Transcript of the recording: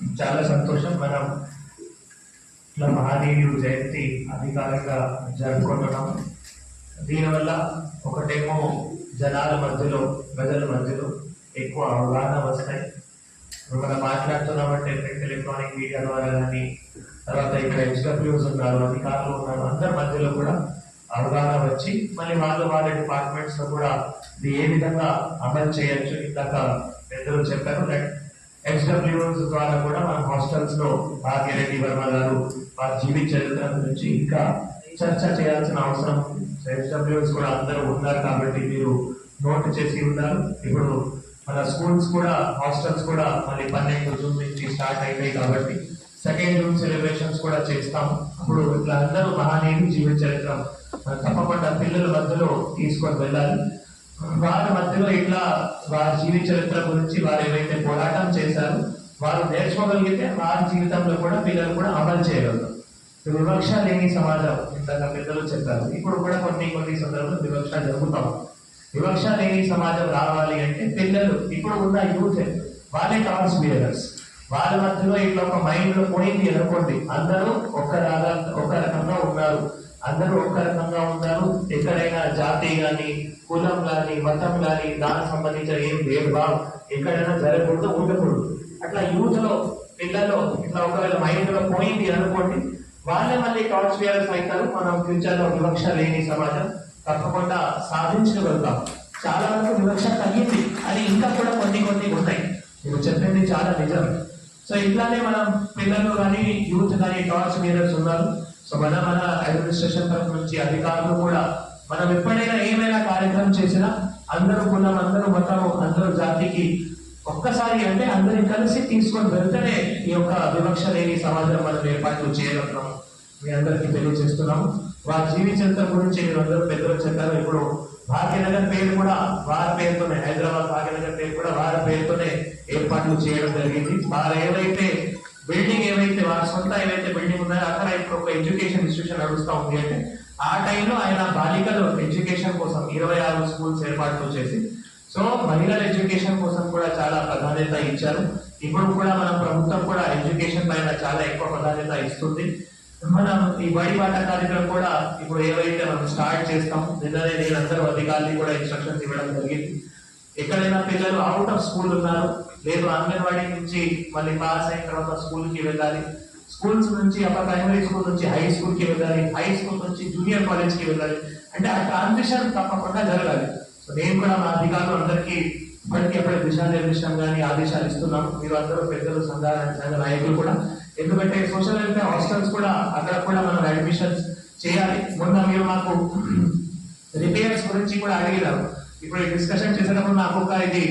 చాలా సంతోషం. మనం ఇట్లా మహాదేవి జయంతి అధికారికంగా జరుపుకుంటున్నాం. దీనివల్ల ఒకటేమో జనాల మధ్యలో ప్రజల మధ్యలో ఎక్కువ అవగాహన వస్తాయి. ఇప్పుడు మనం మాట్లాడుతున్నామంటే ఎలక్ట్రానిక్ మీడియా ద్వారా కానీ తర్వాత ఇక్కడ హెచ్డబ్ల్యూస్ ఉన్నారు అధికారులు ఉన్నారు అందరి మధ్యలో కూడా అవగాహన వచ్చి మళ్ళీ వాళ్ళు వాళ్ళ డిపార్ట్మెంట్స్లో కూడా ఇది ఏ విధంగా అమలు చేయొచ్చు ఇందాక పెద్దలు చెప్పారు ఎస్డబ్ల్యూఎస్ ద్వారా కూడా మన హాస్టల్స్లో భాగ్యరెడ్డి వర్మ గారు వారి జీవిత చరిత్ర గురించి ఇంకా చర్చ చేయాల్సిన అవసరం ఎస్డబ్ల్యూఎస్ కూడా అందరూ ఉన్నారు కాబట్టి మీరు నోట్ చేసి ఉన్నారు. ఇప్పుడు మన స్కూల్స్ కూడా హాస్టల్స్ కూడా మళ్ళీ పన్నెండు జూన్ నుంచి స్టార్ట్ అయినాయి కాబట్టి సెకండ్ జూన్ సెలబ్రేషన్స్ కూడా చేస్తాం. అప్పుడు ఇట్లా అందరూ మహానీయులు జీవిత చరిత్ర తప్పకుండా పిల్లల మధ్యలో తీసుకొని వెళ్ళాలి. వారి మధ్యలో ఇట్లా వారి జీవిత చరిత్ర గురించి వారు ఏవైతే పోరాటం చేశారు వారు నేర్చుకోగలిగితే వారి జీవితంలో కూడా పిల్లలు కూడా అమలు చేయగలరు. వివక్ష లేని సమాజం ఇంతగా పెద్దలు చెప్పారు. ఇప్పుడు కూడా కొన్ని కొన్ని సందర్భాలు వివక్ష జరుగుతాం. వివక్ష లేని సమాజం రావాలి అంటే పిల్లలు ఇప్పుడు ఉన్న యూత్ వాళ్ళే టాన్స్ బియరర్స్ వాళ్ళ మధ్యలో ఇట్లా ఒక మైండ్లో పోయింది అనుకోండి అందరూ ఒక రాగా ఒక రకంగా ఉన్నారు. అందరూ ఒక రకంగా ఉన్నారు. ఎక్కడైనా జాతి గాని కులం గాని మతం గాని దానికి సంబంధించిన ఏం భేదభావం ఎక్కడైనా జరగకూడదు ఉండకూడదు. అట్లా యూత్లో పిల్లలు ఇట్లా ఒకవేళ మైండ్లో పోయింది అనుకోండి వాళ్ళే మళ్ళీ టార్చ్ బియరర్స్ అవుతారు. మనం ఫ్యూచర్లో వివక్ష లేని సమాజం తప్పకుండా సాధించగలుగుతాం చాలా వరకు వివక్ష తగ్గింది. అది ఇంకా కూడా కొన్ని కొన్ని ఉన్నాయి మీరు చెప్పింది చాలా నిజం. సో ఇట్లానే మనం పిల్లలు కానీ యూత్ కానీ టార్చ్ మీరర్స్ ఉన్నారు. సో మన మన అడ్మినిస్ట్రేషన్ తరఫు నుంచి అధికారులు కూడా మనం ఎప్పుడైనా ఏమైనా కార్యక్రమం చేసినా అందరూ కులం అందరూ మతం అందరూ జాతికి ఒక్కసారి అంటే అందరిని కలిసి తీసుకొని వెళ్తేనే ఈ యొక్క వివక్ష లేని సమాజం మనం ఏర్పాటు చేయగలుగుతాం మీ అందరికీ తెలియజేస్తున్నాము. వారి జీవిత చరిత్ర గురించి మీరు అందరూ పెద్దలు చెప్పారు. ఇప్పుడు భాగ్యనగర్ పేరు కూడా వారి పేరుతోనే హైదరాబాద్ భాగ్యనగర్ పేరు కూడా వారి పేరుతోనే ఏర్పాట్లు చేయడం జరిగింది. వారు ఏదైతే బిల్డింగ్ సొంత ఏవైతే బిల్డింగ్ ఉన్నాయో అక్కడ ఇప్పుడు ఒక ఎడ్యుకేషన్ ఇన్స్టిట్యూషన్ నడుస్తూ ఉంది అంటే ఆ టైంలో ఆయన బాలికలు ఎడ్యుకేషన్ కోసం ఇరవై ఆరు స్కూల్స్ ఏర్పాట్లు చేసి సో మహిళల ఎడ్యుకేషన్ కోసం కూడా చాలా ప్రాధాన్యత ఇచ్చారు. ఇప్పుడు కూడా మన ప్రభుత్వం కూడా ఎడ్యుకేషన్ పైన చాలా ఎక్కువ ప్రాధాన్యత ఇస్తుంది. మనం ఈ బడి పాట కార్యక్రమం కూడా ఇప్పుడు ఏవైతే మనం స్టార్ట్ చేస్తాం నిన్ననే నేను అందరూ అధికారులు కూడా ఇన్స్ట్రక్షన్స్ ఇవ్వడం జరిగింది. ఎక్కడైనా పిల్లలు అవుట్ ఆఫ్ స్కూల్ ఉన్నారు లేదు అంగన్వాడీ నుంచి మళ్ళీ పాస్ అయిన తర్వాత స్కూల్కి వెళ్ళాలి. స్కూల్స్ నుంచి అప్పర్ ప్రైమరీ స్కూల్ నుంచి హై స్కూల్కి వెళ్ళాలి హై స్కూల్ నుంచి జూనియర్ కాలేజ్కి వెళ్ళాలి. అంటే ఆ ట్రాన్సిషన్ తప్పకుండా జరగాలి. సో నేను కూడా నా అధికారులు అందరికీ ఇప్పటికీ అప్పుడే దిశానిర్దేశం కానీ ఆదేశాలు ఇస్తున్నాను మీరు అందరూ పెద్దలు సంఘాల సంఘ నాయకులు కూడా ఎందుకంటే సోషల్ వెల్ఫేర్ హాస్టల్స్ కూడా అక్కడ కూడా మనం అడ్మిషన్స్ చేయాలి. మొన్న మీరు మాకు రిపేర్స్ గురించి కూడా అడిగినారు. ఇప్పుడు డిస్కషన్ చేసేటప్పుడు నాకు ఒక ఇది